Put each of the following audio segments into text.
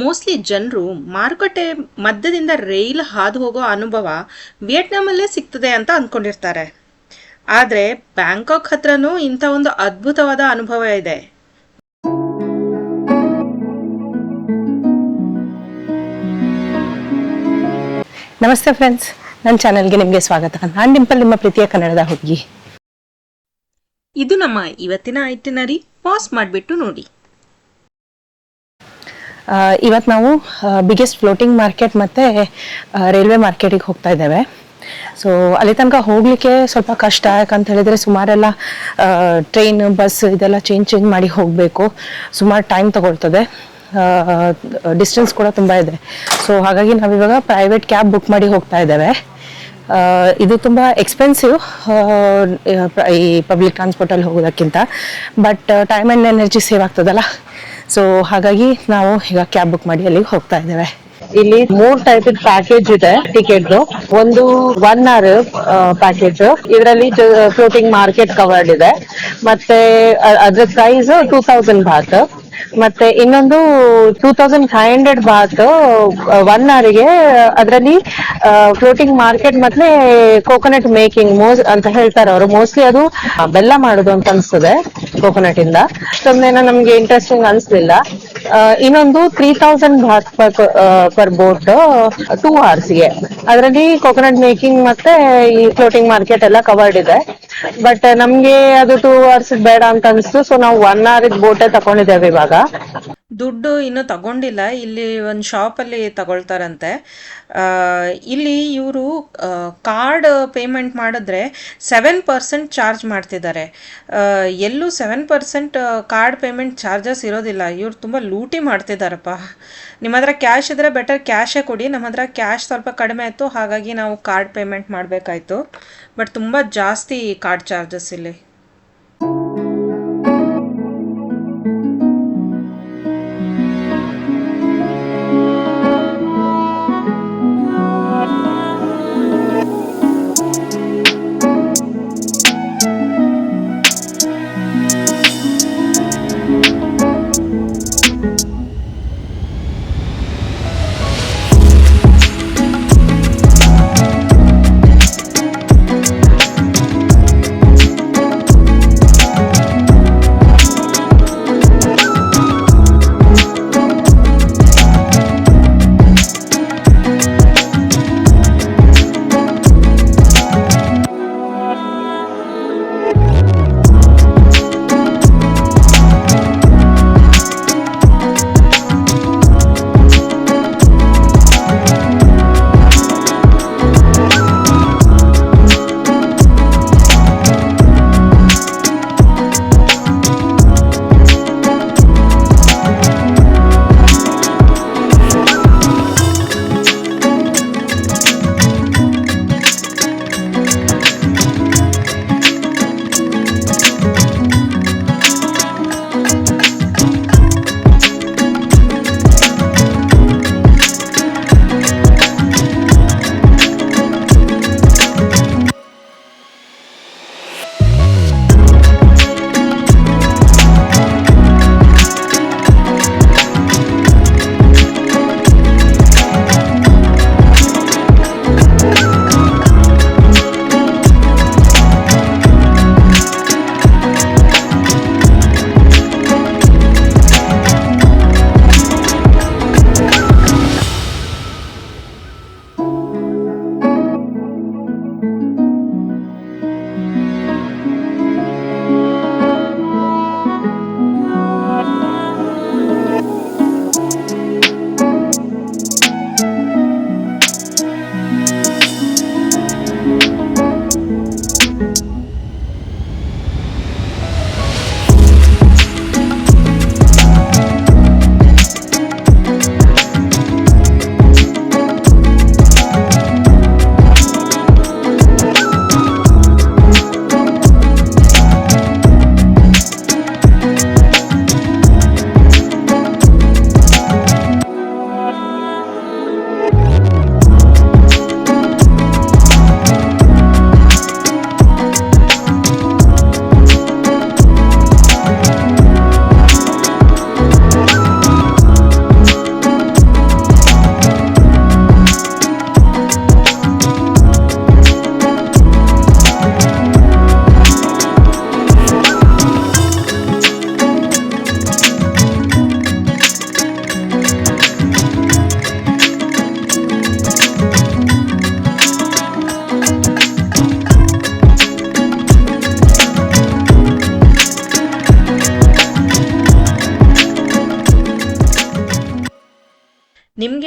Mostly ಜನರು ಮಾರುಕಟ್ಟೆ ಮಧ್ಯದಿಂದ ರೈಲ್ ಹಾದು ಹೋಗೋ ಅನುಭವ ವಿಯೆಟ್ನಾಮಲ್ಲೇ ಸಿಗ್ತದೆ ಅಂತ ಅಂದ್ಕೊಂಡಿರ್ತಾರೆ ಆದರೆ ಬ್ಯಾಂಕಾಕ್ ಹತ್ರನೂ ಇಂಥ ಒಂದು ಅದ್ಭುತವಾದ ಅನುಭವ ಇದೆ. ನಮಸ್ತೆ ಫ್ರೆಂಡ್ಸ್ ನನ್ನ ಚಾನೆಲ್ಗೆ ನಿಮಗೆ ಸ್ವಾಗತ. ನಾನು ಡಿಂಪಲ್ ನಿಮ್ಮ ಪ್ರೀತಿಯ ಕನ್ನಡದ ಹುಡುಗಿ. ಇದು ನಮ್ಮ ಇವತ್ತಿನ ಐಟಿನರಿ ಪಾಸ್ ಮಾಡಿಬಿಟ್ಟು ನೋಡಿ. ಇವತ್ತು ನಾವು ಬಿಗ್ಗೆಸ್ಟ್ ಫ್ಲೋಟಿಂಗ್ ಮಾರ್ಕೆಟ್ ಮತ್ತು ರೈಲ್ವೆ ಮಾರ್ಕೆಟಿಗೆ ಹೋಗ್ತಾ ಇದ್ದೇವೆ. ಸೊ ಅಲ್ಲಿ ತನಕ ಹೋಗಲಿಕ್ಕೆ ಸ್ವಲ್ಪ ಕಷ್ಟ, ಯಾಕಂತ ಹೇಳಿದರೆ ಸುಮಾರೆಲ್ಲ ಟ್ರೈನ್ ಬಸ್ ಇದೆಲ್ಲ ಚೇಂಜ್ ಚೇಂಜ್ ಮಾಡಿ ಹೋಗಬೇಕು. ಸುಮಾರು ಟೈಮ್ ತಗೊಳ್ತದೆ. ಡಿಸ್ಟೆನ್ಸ್ ಕೂಡ ತುಂಬ ಇದೆ. ಸೊ ಹಾಗಾಗಿ ನಾವಿವಾಗ ಪ್ರೈವೇಟ್ ಕ್ಯಾಬ್ ಬುಕ್ ಮಾಡಿ ಹೋಗ್ತಾ ಇದ್ದೇವೆ. ಇದು ತುಂಬ ಎಕ್ಸ್ಪೆನ್ಸಿವ್ ಈ ಪಬ್ಲಿಕ್ ಟ್ರಾನ್ಸ್ಪೋರ್ಟಲ್ಲಿ ಹೋಗೋದಕ್ಕಿಂತ. But time and energy save ಆಗ್ತದಲ್ಲ. ಸೊ ಹಾಗಾಗಿ ನಾವು ಈಗ ಕ್ಯಾಬ್ ಬುಕ್ ಮಾಡಿ ಅಲ್ಲಿಗೆ ಹೋಗ್ತಾ ಇದ್ದೇವೆ. ಇಲ್ಲಿ ಮೂರ್ ಟೈಪ್ ಪ್ಯಾಕೇಜ್ ಇದೆ ಟಿಕೆಟ್ ಒಂದು ಒನ್ ಅವರ್ ಪ್ಯಾಕೇಜ್ ಇದರಲ್ಲಿ ಫ್ಲೋಟಿಂಗ್ ಮಾರ್ಕೆಟ್ ಕವರ್ಡ್ ಇದೆ. ಮತ್ತೆ ಅದ್ರ ಪ್ರೈಸ್ ಟೂ ತೌಸಂಡ್ ಬಾತ್ ಮತ್ತೆ ಇನ್ನೊಂದು two thousand five hundred baht one ಅವರ್ಗೆ ಅದರಲ್ಲಿ ಫ್ಲೋಟಿಂಗ್ ಮಾರ್ಕೆಟ್ ಮತ್ತೆ ಕೋಕೋನಟ್ ಮೇಕಿಂಗ್ ಮೋಸ್, ಅಂತ ಹೇಳ್ತಾರೆ ಅವರು. ಮೋಸ್ಟ್ಲಿ ಅದು ಬೆಲ್ಲ ಮಾಡೋದು ಅಂತ ಅನ್ಸ್ತದೆ. ಕೋಕೋನಟ್ ಇಂದ ಸುಮ್ನೆ ನಮ್ಗೆ ಇಂಟ್ರೆಸ್ಟಿಂಗ್ ಅನ್ಸ್ಲಿಲ್ಲ. ಇನ್ನೊಂದು three thousand baht per boat two ಗೆ. ಅದರಲ್ಲಿ ಕೋಕೋನಟ್ ಮೇಕಿಂಗ್ ಮತ್ತೆ ಈ ಫ್ಲೋಟಿಂಗ್ ಮಾರ್ಕೆಟ್ ಎಲ್ಲ ಕವರ್ಡ್ ಇದೆ. ಬಟ್ ನಮ್ಗೆ ಅದು ಟೂ ಅವರ್ಸ್ ಬೇಡ ಅಂತ ಅನ್ಸ್ತು ಸೊ ನಾವು ಒನ್ ಅವರ್ ಬೋಟೇ ತಗೊಂಡಿದ್ದೇವೆ ಇವಾಗ. ದುಡ್ಡು ಇನ್ನೂ ತಗೊಂಡಿಲ್ಲ. ಇಲ್ಲಿ ಒಂದು ಶಾಪಲ್ಲಿ ತಗೊಳ್ತಾರಂತೆ. ಇಲ್ಲಿ ಇವರು ಕಾರ್ಡ್ ಪೇಮೆಂಟ್ ಮಾಡಿದ್ರೆ ಸೆವೆನ್ ಪರ್ಸೆಂಟ್ ಚಾರ್ಜ್ ಮಾಡ್ತಿದ್ದಾರೆ. ಎಲ್ಲೂ seven percent card payment charges ಇರೋದಿಲ್ಲ. ಇವರು ತುಂಬ ಲೂಟಿ ಮಾಡ್ತಿದ್ದಾರಪ್ಪ. ನಿಮ್ಮ ಹತ್ರ ಕ್ಯಾಶ್ ಇದ್ದರೆ ಬೆಟರ್ ಕ್ಯಾಶೇ ಕೊಡಿ. ನಮ್ಮ ಹತ್ರ ಕ್ಯಾಶ್ ಸ್ವಲ್ಪ ಕಡಿಮೆ ಆಯಿತು. ಹಾಗಾಗಿ ನಾವು ಕಾರ್ಡ್ ಪೇಮೆಂಟ್ ಮಾಡಬೇಕಾಯ್ತು. ಬಟ್ ತುಂಬ ಜಾಸ್ತಿ ಕಾರ್ಡ್ ಚಾರ್ಜಸ್ ಇಲ್ಲಿ.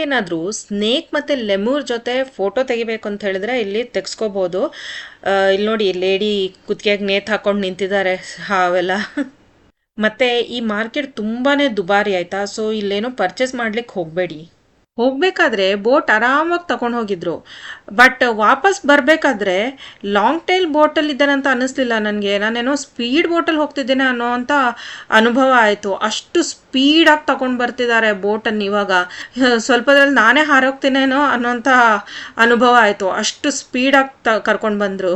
ನಿಮ್ಗೇನಾದರೂ ಸ್ನೇಕ್ ಮತ್ತು ಲೆಮೂರ್ ಜೊತೆ ಫೋಟೋ ತೆಗಿಬೇಕು ಅಂತ ಹೇಳಿದ್ರೆ ಇಲ್ಲಿ ತೆಗ್ಸ್ಕೋಬೋದು. ಇಲ್ಲಿ ನೋಡಿ, ಲೇಡಿ ಕುತ್ತಿಗೆಗೆ ನೇತು ಹಾಕೊಂಡು ನಿಂತಿದ್ದಾರೆ ಹಾವೆಲ್ಲ. ಮತ್ತು ಈ ಮಾರ್ಕೆಟ್ ತುಂಬಾ ದುಬಾರಿ ಆಯಿತಾ? ಸೊ ಇಲ್ಲೇನೋ ಪರ್ಚೇಸ್ ಮಾಡ್ಲಿಕ್ಕೆ ಹೋಗಬೇಡಿ. ಹೋಗಬೇಕಾದ್ರೆ ಬೋಟ್ ಆರಾಮಾಗಿ ತಗೊಂಡು ಹೋಗಿದ್ರು. ಬಟ್ ವಾಪಸ್ ಬರಬೇಕಾದ್ರೆ ಲಾಂಗ್ ಟೈಲ್ ಬೋಟಲ್ಲಿ ಅಂತ ಅನ್ನಿಸ್ಲಿಲ್ಲ ನನಗೆ. ನಾನೇನೋ ಸ್ಪೀಡ್ ಬೋಟಲ್ಲಿ ಹೋಗ್ತಿದ್ದೇನೆ ಅನ್ನೋ ಅಂತ ಅನುಭವ ಆಯಿತು. ಅಷ್ಟು ಸ್ಪೀಡಾಗಿ ತಗೊಂಡು ಬರ್ತಿದ್ದಾರೆ ಬೋಟನ್ನು ಇವಾಗ. ಸ್ವಲ್ಪದ್ರಲ್ಲಿ ನಾನೇ ಹಾರೋಗ್ತೀನೇನೋ ಅನ್ನೋಂಥ ಅನುಭವ ಆಯಿತು. ಅಷ್ಟು ಸ್ಪೀಡಾಗಿ ತ, ಕರ್ಕೊಂಡು ಬಂದರು.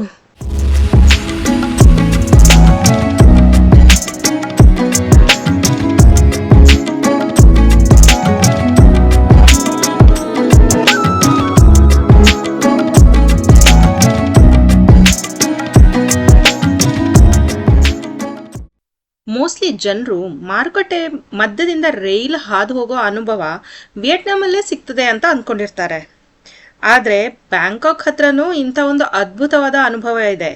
ಮೋಸ್ಟ್ಲಿ ಜನರು ಮಾರುಕಟ್ಟೆ ಮಧ್ಯದಿಂದ ರೈಲ್ ಹಾದು ಹೋಗೋ ಅನುಭವ ವಿಯೆಟ್ನಾಮಲ್ಲೇ ಸಿಗ್ತದೆ ಅಂತ ಅಂದ್ಕೊಂಡಿರ್ತಾರೆ ಆದರೆ ಬ್ಯಾಂಕಾಕ್ ಹತ್ರನೂ ಇಂಥ ಒಂದು ಅದ್ಭುತವಾದ ಅನುಭವ ಇದೆ.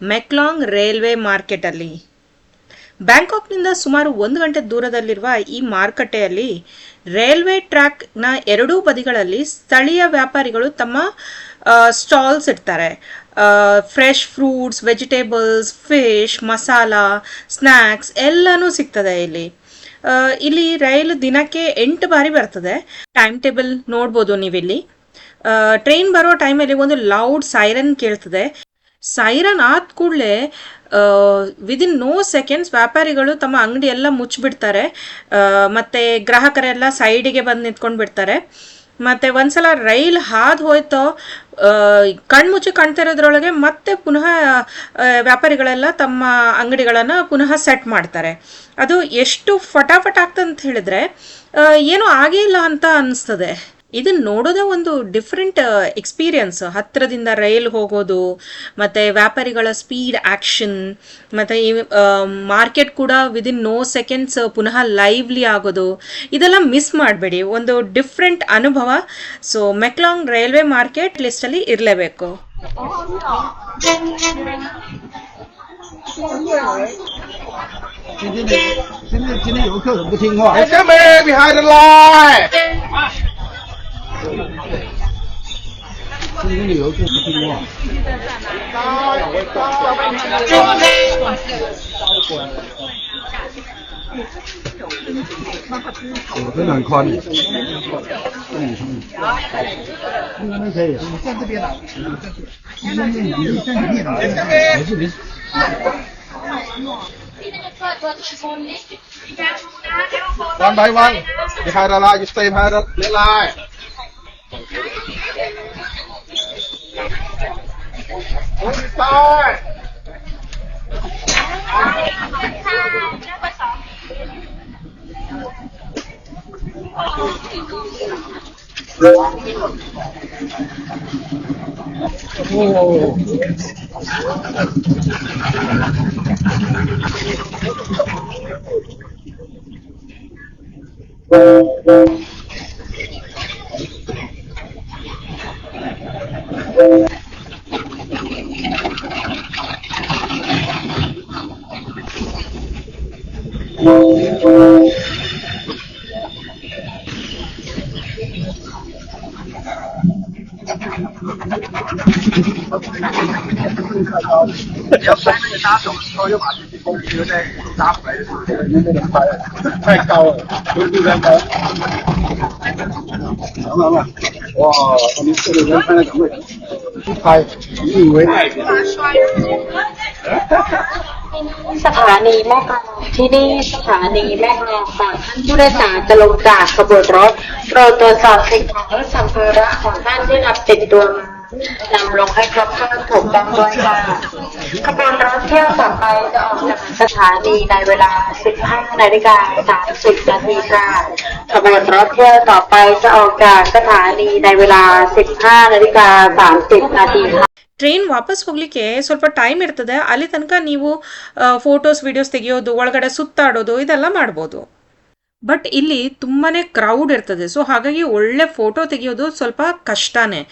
ಮೆಕ್ಲಾಂಗ್ ರೈಲ್ವೆ ಮಾರ್ಕೆಟಲ್ಲಿ ಬ್ಯಾಂಕಾಕ್ನಿಂದ ಸುಮಾರು ಒಂದು ಗಂಟೆ ದೂರದಲ್ಲಿರುವ ಈ ಮಾರುಕಟ್ಟೆಯಲ್ಲಿ ರೈಲ್ವೆ ಟ್ರ್ಯಾಕ್ನ ಎರಡೂ ಬದಿಗಳಲ್ಲಿ ಸ್ಥಳೀಯ ವ್ಯಾಪಾರಿಗಳು ತಮ್ಮ ಸ್ಟಾಲ್ಸ್ ಇಡ್ತಾರೆ. Fresh fruits vegetables fish masala snacks ಎಲ್ಲನೂ ಸಿಗ್ತದೆ ಇಲ್ಲಿ. ಇಲ್ಲಿ ರೈಲು ದಿನಕ್ಕೆ ಎಂಟು ಬಾರಿ ಬರ್ತದೆ. ಟೈಮ್ ಟೇಬಲ್ ನೋಡ್ಬೋದು ನೀವಿಲ್ಲಿ. ಟ್ರೈನ್ ಬರೋ ಟೈಮಲ್ಲಿ ಒಂದು ಲೌಡ್ ಸೈರನ್ ಕೇಳ್ತದೆ. ಸೈರನ್ ಆದ ಕೂಡಲೇ ವಿದಿನ್ ನೋ ಸೆಕೆಂಡ್ಸ್ ವ್ಯಾಪಾರಿಗಳು ತಮ್ಮ ಅಂಗಡಿ ಎಲ್ಲ ಮುಚ್ಚಿಬಿಡ್ತಾರೆ ಮತ್ತು ಗ್ರಾಹಕರೆಲ್ಲ ಸೈಡಿಗೆ ಬಂದು ನಿಂತ್ಕೊಂಡು ಬಿಡ್ತಾರೆ ಮತ್ತು ಒಂದ್ಸಲ ರೈಲ್ ಹಾದು ಹೋಯ್ತೋ ಕಣ್ಮುಚ್ಚಿ ಕಾಣ್ತಿರೋದ್ರೊಳಗೆ ಮತ್ತೆ ಪುನಃ ವ್ಯಾಪಾರಿಗಳೆಲ್ಲ ತಮ್ಮ ಅಂಗಡಿಗಳನ್ನು ಪುನಃ ಸೆಟ್ ಮಾಡ್ತಾರೆ. ಅದು ಎಷ್ಟು ಫಟಾಫಟ್ ಆಗ್ತಂತ ಹೇಳಿದ್ರೆ ಏನೂ ಆಗೇ ಇಲ್ಲ ಅಂತ ಅನಿಸ್ತದೆ. ಇದನ್ನ ನೋಡೋದೇ ಒಂದು ಡಿಫ್ರೆಂಟ್ ಎಕ್ಸ್ಪೀರಿಯನ್ಸ್ ಹತ್ತಿರದಿಂದ ರೈಲ್ ಹೋಗೋದು ಮತ್ತು ವ್ಯಾಪಾರಿಗಳ ಸ್ಪೀಡ್ ಆ್ಯಕ್ಷನ್ ಮತ್ತು ಈ ಮಾರ್ಕೆಟ್ ಕೂಡ ವಿದಿನ್ ನೋ ಸೆಕೆಂಡ್ಸ್ ಪುನಃ ಲೈವ್ಲಿ ಆಗೋದು ಇದೆಲ್ಲ ಮಿಸ್ ಮಾಡಬೇಡಿ ಒಂದು ಡಿಫ್ರೆಂಟ್ ಅನುಭವ ಸೊ ಮೆಕ್ಲಾಂಗ್ ರೈಲ್ವೆ ಮಾರ್ಕೆಟ್ ಲಿಸ್ಟಲ್ಲಿ ಇರಲೇಬೇಕು 这旅游确实多。我这两宽的，这女生的，应可以。你站这边的，你站这边，的，没事没事。One by one, you had a lot, you stay had a little lie. ไปโอ้ 要摔那个搭手的时候，又把自己风车再拉回来的时候，那个太太高了，有点太高。来来来，哇，我们这个人拍的赶快拍，你以为？ สถานีแม่กลองที่นี่สถานีแม่กลองฝากท่านผู้โดยสารจะลงจากขบวนรถโปรดตรวจสอบสิ่งของและสัมภาระของท่านที่นำติดตัวมานำลงให้ครบถ้วนถูกต้องด้วยค่ะ ขบวนรถเที่ยวต่อไปจะออกจากสถานีในเวลา 15นาฬิกา30นาทีค่ะขบวนรถเที่ยวต่อไปจะออกจากสถานีในเวลา 15นาฬิกา30นาทีค่ะ train ವಾಪಸ್ ಹೋಗ್ಲಿಕ್ಕೆ ಸ್ವಲ್ಪ ಟೈಮ್ ಇರ್ತದೆ ಅಲ್ಲಿ ತನಕ ನೀವು ಫೋಟೋಸ್ ವಿಡಿಯೋಸ್ ತೆಗೆಯೋದು ಒಳಗಡೆ ಸುತ್ತಾಡೋದು ಇದೆಲ್ಲ ಮಾಡ್ಬೋದು ಬಟ್ ಇಲ್ಲಿ ತುಂಬಾ ಕ್ರೌಡ್ ಇರ್ತದೆ. ಸೊ ಹಾಗಾಗಿ ಒಳ್ಳೆ ಫೋಟೋ ತೆಗೆಯೋದು ಸ್ವಲ್ಪ ಕಷ್ಟನೇ.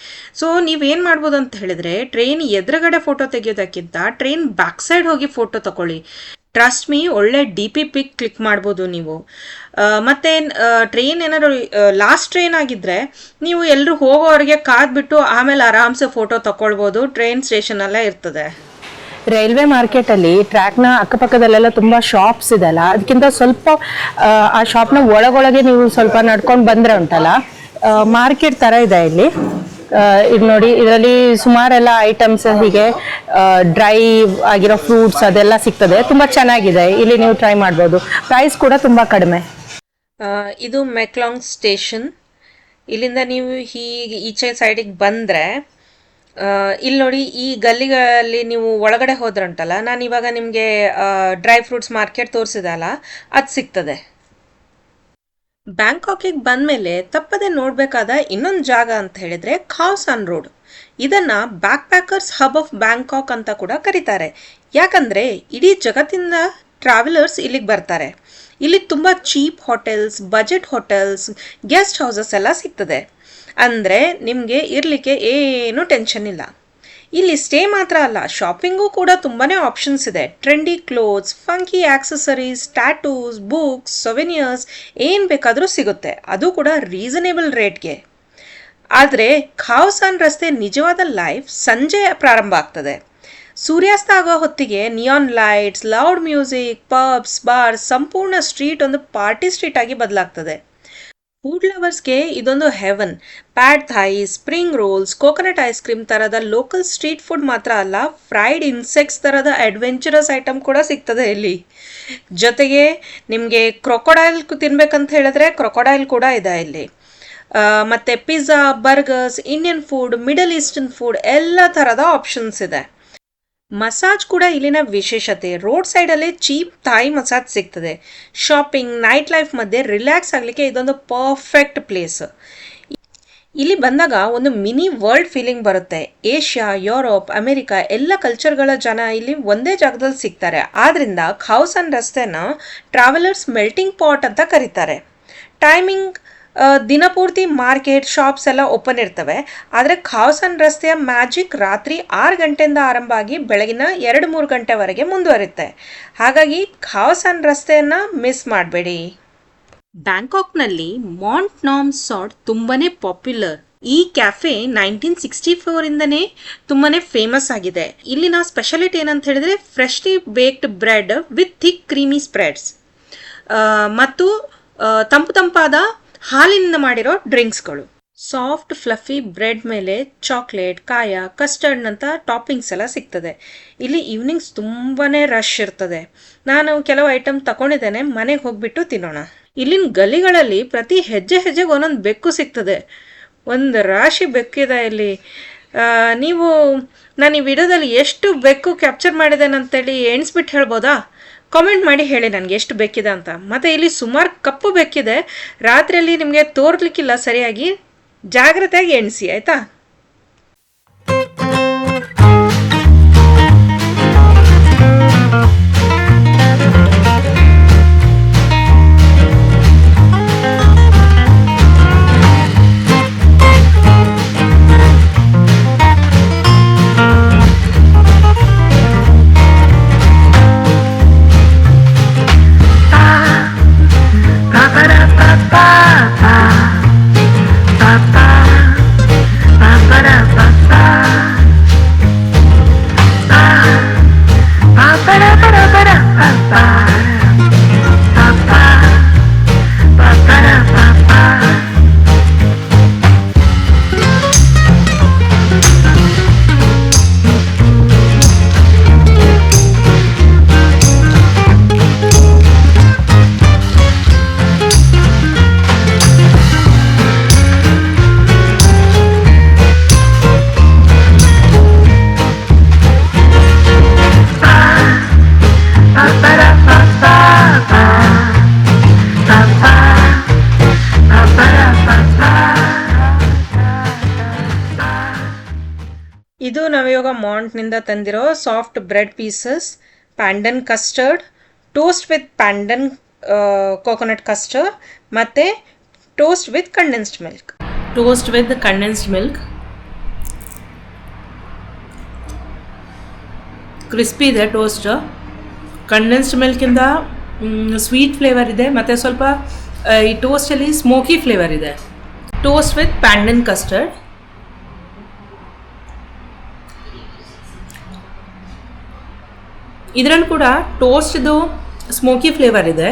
ಸೊ ನೀವೇನು ಮಾಡ್ಬೋದು ಅಂತ ಹೇಳಿದ್ರೆ ಟ್ರೈನ್ ಎದುರುಗಡೆ ಫೋಟೋ ತೆಗೆಯೋದಕ್ಕಿಂತ ಟ್ರೈನ್ ಬ್ಯಾಕ್ ಸೈಡ್ ಹೋಗಿ ಫೋಟೋ ತಗೊಳ್ಳಿ ಟ್ರಸ್ಟ್ ಮೀ ಒಳ್ಳೆ ಡಿ ಪಿ ಪಿಕ್ ಕ್ಲಿಕ್ ಮಾಡ್ಬೋದು ನೀವು. ಮತ್ತೆ ಟ್ರೈನ್ ಏನಾದ್ರು ಲಾಸ್ಟ್ ಟ್ರೈನ್ ಆಗಿದ್ರೆ, ನೀವು ಎಲ್ಲರೂ ಹೋಗೋವರೆಗೆ ಕಾದ್ಬಿಟ್ಟು ಆಮೇಲೆ ಆರಾಮ್ಸೆ ಫೋಟೋ ತಗೊಳ್ಬೋದು ಟ್ರೈನ್ ಸ್ಟೇಷನ್ ಸ್ಟೇಷನಲ್ಲೇ ಇರ್ತದೆ. ರೈಲ್ವೆ ಟ್ರ್ಯಾಕ್ ಟ್ರ್ಯಾಕ್ನ ಅಕ್ಕಪಕ್ಕದಲ್ಲೆಲ್ಲ ತುಂಬಾ ಶಾಪ್ಸ್ ಇದೆಲ್ಲ. ಅದಕ್ಕಿಂತ ಸ್ವಲ್ಪ ಆ, ಶಾಪ್ ಶಾಪ್ನ ಒಳಗೊಳಗೆ ನೀವು ಸ್ವಲ್ಪ ನಡ್ಕೊಂಡು ಬಂದ್ರೆ ಉಂಟಲ್ಲ? ಮಾರ್ಕೆಟ್ ತರ ಇದೆ ಇಲ್ಲಿ. ಇದು ನೋಡಿ ಇದರಲ್ಲಿ ಸುಮಾರೆಲ್ಲ ಐಟಮ್ಸ್ ಹೀಗೆ ಡ್ರೈ ಆಗಿರೋ ಫ್ರೂಟ್ಸ್ ಅದೆಲ್ಲ ಸಿಗ್ತದೆ. ತುಂಬ ಚೆನ್ನಾಗಿದೆ. ಇಲ್ಲಿ ನೀವು ಟ್ರೈ ಮಾಡ್ಬೋದು. ಪ್ರೈಸ್ ಕೂಡ ತುಂಬ ಕಡಿಮೆ. ಇದು ಮೆಕ್ಲಾಂಗ್ ಸ್ಟೇಷನ್. ಇಲ್ಲಿಂದ ನೀವು ಹೀಗೆ ಈಚೆ ಸೈಡಿಗೆ ಬಂದರೆ ಇಲ್ಲಿ ನೋಡಿ, ಈ ಗಲ್ಲಿಗಳಲ್ಲಿ ನೀವು ಒಳಗಡೆ ಹೋದ್ರಂಟಲ್ಲ ನಾನು ಇವಾಗ ನಿಮಗೆ ಡ್ರೈ ಫ್ರೂಟ್ಸ್ ಮಾರ್ಕೆಟ್ ತೋರಿಸಿದಲ್ಲ ಅದು ಸಿಗ್ತದೆ. ಬ್ಯಾಂಕಾಕಿಗೆ ಬಂದಮೇಲೆ ತಪ್ಪದೆ ನೋಡಬೇಕಾದ ಇನ್ನೊಂದು ಜಾಗ ಅಂತ ಹೇಳಿದ್ರೆ ಖಾವ್ಸಾನ್ ರೋಡ್. ಇದನ್ನ backpackers hub of Bangkok ಅಂತ ಕೂಡ ಕರೀತಾರೆ. ಯಾಕಂದ್ರೆ, ಇಡೀ ಜಗತ್ತಿಂದ ಟ್ರಾವೆಲರ್ಸ್ ಇಲ್ಲಿಗೆ ಬರ್ತಾರೆ. ಇಲ್ಲಿ ತುಂಬ cheap hotels, budget hotels, guest houses ಎಲ್ಲ ಸಿಗ್ತದೆ. ಅಂದರೆ ನಿಮಗೆ ಇರಲಿಕ್ಕೆ ಏನೂ ಟೆನ್ಷನ್ ಇಲ್ಲ. ಇಲ್ಲಿ ಸ್ಟೇ ಮಾತ್ರ ಅಲ್ಲ ಶಾಪಿಂಗೂ ಕೂಡ ತುಂಬಾ ಆಪ್ಷನ್ಸ್ ಇದೆ. Trendy clothes funky accessories tattoos books souvenirs ಏನು ಬೇಕಾದರೂ ಸಿಗುತ್ತೆ. ಅದು ಕೂಡ ರೀಸನೇಬಲ್ ರೇಟ್ಗೆ ಆದರೆ ಖಾವ್ಸಾನ್ ರಸ್ತೆ ನಿಜವಾದ ಲೈಫ್ ಸಂಜೆ ಪ್ರಾರಂಭ ಆಗ್ತದೆ. ಸೂರ್ಯಾಸ್ತ ಆಗೋ ಹೊತ್ತಿಗೆ neon lights loud music pubs bars ಸಂಪೂರ್ಣ ಸ್ಟ್ರೀಟ್ ಒಂದು ಪಾರ್ಟಿ ಸ್ಟ್ರೀಟ್ ಆಗಿ ಬದಲಾಗ್ತದೆ. ಫುಡ್ ಲವರ್ಸ್ಗೆ ಇದೊಂದು heaven pad Thai spring rolls coconut ice cream ಥರದ ಲೋಕಲ್ ಸ್ಟ್ರೀಟ್ ಫುಡ್ ಮಾತ್ರ ಅಲ್ಲ ಫ್ರೈಡ್ ಇನ್ಸೆಕ್ಟ್ಸ್ ಥರದ ಅಡ್ವೆಂಚರಸ್ ಐಟಮ್ ಕೂಡ ಸಿಗ್ತದೆ ಇಲ್ಲಿ. ಜೊತೆಗೆ ನಿಮಗೆ ಕ್ರೊಕೊಡೈಲ್ ತಿನ್ಬೇಕಂತ ಹೇಳಿದ್ರೆ ಕ್ರೊಕೊಡೈಲ್ ಕೂಡ ಇದೆ ಇಲ್ಲಿ. ಮತ್ತು pizza burgers Indian food middle eastern food ಎಲ್ಲ ಥರದ ಆಪ್ಷನ್ಸ್ ಇದೆ. ಮಸಾಜ್ ಕೂಡ ಇಲ್ಲಿನ ವಿಶೇಷತೆ. ರೋಡ್ ಸೈಡಲ್ಲೇ ಚೀಪ್ ಥಾಯ್ ಮಸಾಜ್ ಸಿಗ್ತದೆ. ಶಾಪಿಂಗ್ ನೈಟ್ ಲೈಫ್ ಮಧ್ಯೆ ರಿಲ್ಯಾಕ್ಸ್ ಆಗಲಿಕ್ಕೆ ಇದೊಂದು ಪರ್ಫೆಕ್ಟ್ ಪ್ಲೇಸ್ ಇಲ್ಲಿ ಬಂದಾಗ ಒಂದು ಮಿನಿ ವರ್ಲ್ಡ್ ಫೀಲಿಂಗ್ ಬರುತ್ತೆ. ಏಷ್ಯಾ, ಯುರೋಪ್, ಅಮೆರಿಕ ಎಲ್ಲ ಕಲ್ಚರ್ಗಳ ಜನ ಇಲ್ಲಿ ಒಂದೇ ಜಾಗದಲ್ಲಿ ಸಿಗ್ತಾರೆ. ಆದ್ರಿಂದ ಖಾವ್ಸನ್ ರಸ್ತೆನ ಟ್ರಾವೆಲರ್ಸ್ ಮೆಲ್ಟಿಂಗ್ ಪಾಟ್ ಅಂತ ಕರೀತಾರೆ. ಟೈಮಿಂಗ್ ದಿನಪೂರ್ತಿ ಮಾರ್ಕೆಟ್ ಶಾಪ್ಸ್ ಎಲ್ಲ ಓಪನ್ ಇರ್ತವೆ. ಆದರೆ ಖಾವ್ಸನ್ ರಸ್ತೆಯ ಮ್ಯಾಜಿಕ್ ರಾತ್ರಿ ಆರು ಗಂಟೆಯಿಂದ ಆರಂಭ ಆಗಿ ಬೆಳಗಿನ ಎರಡು ಮೂರು ಗಂಟೆವರೆಗೆ ಮುಂದುವರಿಯುತ್ತೆ. ಹಾಗಾಗಿ ಖಾವ್ಸನ್ ರಸ್ತೆಯನ್ನು ಮಿಸ್ ಮಾಡಬೇಡಿ. ಬ್ಯಾಂಕಾಕ್ನಲ್ಲಿ ಮಾಂಟ್ ನಾಮ್ ಸಾಟ್ ತುಂಬಾನೇ ಪಾಪ್ಯುಲರ್ ಈ ಕ್ಯಾಫೆ ನೈನ್ಟೀನ್ ಸಿಕ್ಸ್ಟಿ ಫೋರಿಂದನೇ ತುಂಬಾನೇ ಫೇಮಸ್ ಆಗಿದೆ. ಇಲ್ಲಿನ ಸ್ಪೆಷಾಲಿಟಿ ಏನಂತ ಹೇಳಿದ್ರೆ freshly baked bread with thick creamy spreads ಮತ್ತು ತಂಪು ತಂಪಾದ ಹಾಲಿನಿಂದ ಮಾಡಿರೋ ಡ್ರಿಂಕ್ಸ್ಗಳು. ಸಾಫ್ಟ್, ಫ್ಲಫಿ, ಬ್ರೆಡ್ ಮೇಲೆ ಚಾಕ್ಲೇಟ್, ಕಾಯ ಕಸ್ಟರ್ಡ್ನಂಥ ಟಾಪಿಂಗ್ಸ್ ಎಲ್ಲ ಸಿಗ್ತದೆ. ಇಲ್ಲಿ ಈವ್ನಿಂಗ್ಸ್ ತುಂಬಾನೇ ರಶ್ ಇರ್ತದೆ. ನಾನು ಕೆಲವು ಐಟಮ್ ತಗೊಂಡಿದ್ದೇನೆ ಮನೆಗೆ ಹೋಗ್ಬಿಟ್ಟು ತಿನ್ನೋಣ. ಇಲ್ಲಿನ ಗಲಿಗಳಲ್ಲಿ ಪ್ರತಿ ಹೆಜ್ಜೆ ಹೆಜ್ಜೆಗೆ ಒಂದೊಂದು ಬೆಕ್ಕು ಸಿಗ್ತದೆ. ಒಂದು ರಾಶಿ ಬೆಕ್ಕಿದೆ ಇಲ್ಲಿ. ನೀವು ನಾನು ಈ ವಿಡಿಯೋದಲ್ಲಿ ಎಷ್ಟು ಬೆಕ್ಕು ಕ್ಯಾಪ್ಚರ್ ಮಾಡಿದ್ದೇನೆ ಅಂತೇಳಿ ಎಣಿಸ್ಬಿಟ್ಟು ಹೇಳ್ಬೋದಾ? ಕಾಮೆಂಟ್ ಮಾಡಿ ಹೇಳಿ ನನಗೆ ಎಷ್ಟು ಬೇಕಿದೆ ಅಂತ. ಮತ್ತು ಇಲ್ಲಿ ಸುಮಾರು ಕಪ್ಪು ಬೇಕಿದೆ. ರಾತ್ರಿಯಲ್ಲಿ ನಿಮಗೆ ತೋರ್ಲಿಕ್ಕಿಲ್ಲ ಸರಿಯಾಗಿ. ಜಾಗ್ರತೆಯಾಗಿ ಎಣಿಸಿ, ಆಯಿತಾ? ನಾವಿವಾಗ ಮಾಂಟ್ನಿಂದ ತಂದಿರೋ soft bread pieces, pandan custard, toast with pandan coconut custard ಮತ್ತು toast with condensed milk. Toast with condensed milk. Crispy ಇದೆ ಟೋಸ್ಟ್. ಕಂಡೆನ್ಸ್ಡ್ ಮಿಲ್ಕಿಂದ ಸ್ವೀಟ್ ಫ್ಲೇವರ್ ಇದೆ ಮತ್ತು ಸ್ವಲ್ಪ ಈ ಟೋಸ್ಟಲ್ಲಿ ಸ್ಮೋಕಿ ಫ್ಲೇವರ್ ಇದೆ. Toast with pandan custard. ಇದರಲ್ಲಿ ಕೂಡ ಟೋಸ್ಟ್ದು ಸ್ಮೋಕಿ ಫ್ಲೇವರ್ ಇದೆ.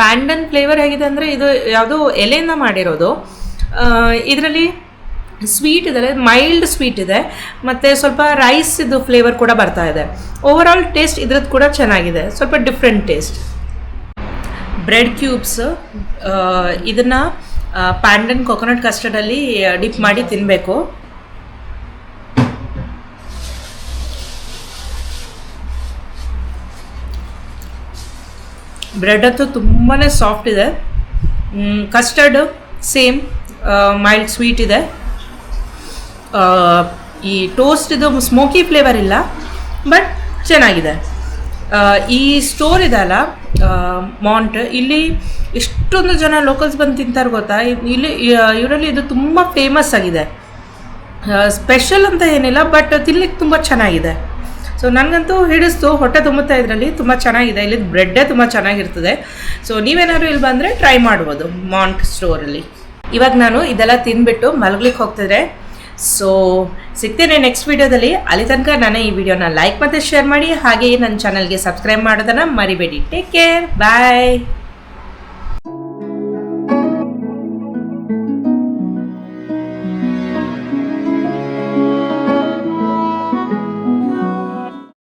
ಪ್ಯಾಂಡನ್ ಫ್ಲೇವರ್ ಹೇಗಿದೆ ಅಂದರೆ ಇದು ಯಾವುದೋ ಎಲೆಯಿಂದ ಮಾಡಿರೋದು. ಇದರಲ್ಲಿ ಸ್ವೀಟ್ ಇದೆ, ಮೈಲ್ಡ್ ಸ್ವೀಟ್ ಇದೆ, ಮತ್ತು ಸ್ವಲ್ಪ ರೈಸ್ ಇದು ಫ್ಲೇವರ್ ಕೂಡ ಬರ್ತಾ ಇದೆ. ಓವರ್ ಆಲ್ ಟೇಸ್ಟ್ ಇದ್ರದ್ದು ಕೂಡ ಚೆನ್ನಾಗಿದೆ, ಸ್ವಲ್ಪ ಡಿಫ್ರೆಂಟ್ ಟೇಸ್ಟ್. ಬ್ರೆಡ್ ಕ್ಯೂಬ್ಸ್ ಇದನ್ನು ಪ್ಯಾಂಡನ್ ಕೊಕೊನಟ್ ಕಸ್ಟರ್ಡಲ್ಲಿ ಡಿಪ್ ಮಾಡಿ ತಿನ್ನಬೇಕು ಬ್ರೆಡ್ ಅಂತೂ ತುಂಬಾ ಸಾಫ್ಟ್ ಇದೆ. ಕಸ್ಟರ್ಡು ಸೇಮ್ ಮೈಲ್ಡ್ ಸ್ವೀಟ್ ಇದೆ. ಈ ಟೋಸ್ಟ್ ಇದು ಸ್ಮೋಕಿ ಫ್ಲೇವರ್ ಇಲ್ಲ ಬಟ್ ಚೆನ್ನಾಗಿದೆ. ಈ ಸ್ಟೋರ್ ಇದೆ ಅಲ್ಲ ಮಾಂಟ್ ಇಲ್ಲಿ ಎಷ್ಟೊಂದು ಜನ ಲೋಕಲ್ಸ್ ಬಂದು ತಿಂತಾರೆ ಗೊತ್ತಾ? ಇಲ್ಲಿ ಇವರಲ್ಲಿ ಇದು ತುಂಬ ಫೇಮಸ್ ಆಗಿದೆ. ಸ್ಪೆಷಲ್ ಅಂತ ಏನಿಲ್ಲ ಬಟ್ ತಿನ್ಲಿಕ್ಕೆ ತುಂಬ ಚೆನ್ನಾಗಿದೆ. ಸೊ ನನಗಂತೂ ಹಿಡಿಸ್ತು, ಹೊಟ್ಟೆ ತುಂಬುತ್ತಾ ಇದರಲ್ಲಿ ತುಂಬ ಚೆನ್ನಾಗಿದೆ ಇಲ್ಲಿ ಬ್ರೆಡ್ಡೇ ತುಂಬ ಚೆನ್ನಾಗಿರ್ತದೆ. ಸೊ ನೀವೇನಾದ್ರು ಇಲ್ಲಿ ಬಂದರೆ ಟ್ರೈ ಮಾಡ್ಬೋದು ಮಾಂಟ್ ಸ್ಟೋರಲ್ಲಿ ಇವಾಗ ನಾನು ಇದೆಲ್ಲ ತಿನ್ಬಿಟ್ಟು ಮಲಗ್ಲಿಕ್ಕೆ ಹೋಗ್ತಿದ್ರೆ. ಸೊ ಸಿಗ್ತೇನೆ ನೆಕ್ಸ್ಟ್ ವಿಡಿಯೋದಲ್ಲಿ ಅಲ್ಲಿ ತನಕ ನಾನು ಈ ವಿಡಿಯೋನ ಲೈಕ್ ಮತ್ತು ಶೇರ್ ಮಾಡಿ, ಹಾಗೆಯೇ ನನ್ನ ಚಾನಲ್ಗೆ ಸಬ್ಸ್ಕ್ರೈಬ್ ಮಾಡೋದನ್ನು ಮರಿಬೇಡಿ. Take care bye